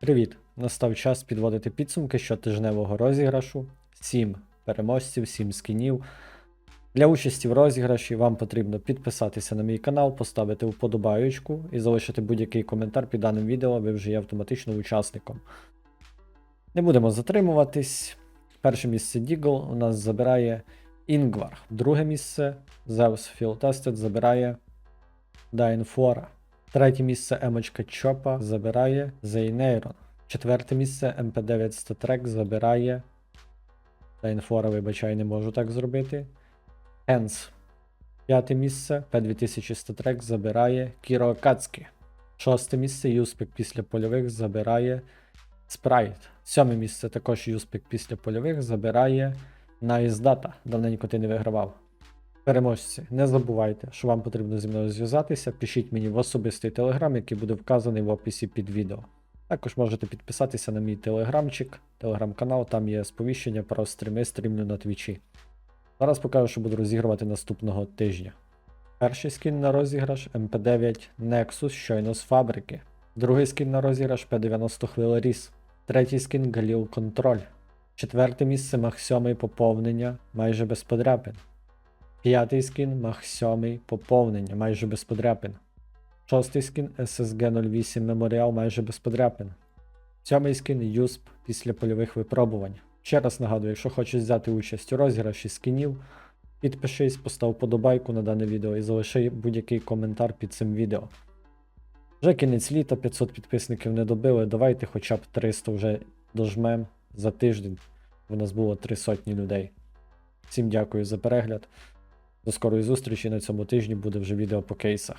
Привіт! Настав час підводити підсумки щотижневого розіграшу. 7 переможців, 7 скінів. Для участі в розіграші вам потрібно підписатися на мій канал, поставити вподобаючку і залишити будь-який коментар під даним відео, ви вже є автоматично учасником. Не будемо затримуватись. Перше місце Дігл у нас забирає Інгвар. Друге місце Zeus Field Tested забирає Дайнфора. Третє місце Емочка Чопа забирає Зейнейрон. Четверте місце МП9 Statrek забирає. Дайнфора, вибачай, не можу так зробити. Енс. П'яте місце П2000 Statrek забирає Кіро Акацкі. Шосте місце Юспік після польових забирає Спрайт. Сьоме місце також Юспік після польових забирає Найздата. Давненько ти не вигравав. Переможці, не забувайте, що вам потрібно зі мною зв'язатися. Пишіть мені в особистий телеграм, який буде вказаний в описі під відео. Також можете підписатися на мій телеграмчик, телеграм-канал, там є сповіщення про стріми, стрімлю на твічі. Зараз покажу, що буду розігрувати наступного тижня. Перший скін на розіграш MP9 Nexus щойно з фабрики. Другий скін на розіграш P90 Хвила Ріс. Третій скін Галіл Контроль. Четверте місце Мах 7 поповнення майже без подряпин. П'ятий скін Мах 7 поповнення майже без подряпин. Шостий скін SSG 08 Меморіал майже без подряпин. Сьомий скін юсп після польових випробувань. Ще раз нагадую, якщо хочеш взяти участь у розіграші скінів, підпишись, постав подобайку на дане відео і залиши будь-який коментар під цим відео. Вже кінець літа, 500 підписників не добили. Давайте хоча б 300 вже дожмем за тиждень. У нас було 3 сотні людей. Всім дякую за перегляд. До скорої зустрічі на цьому тижні буде вже відео по кейсах.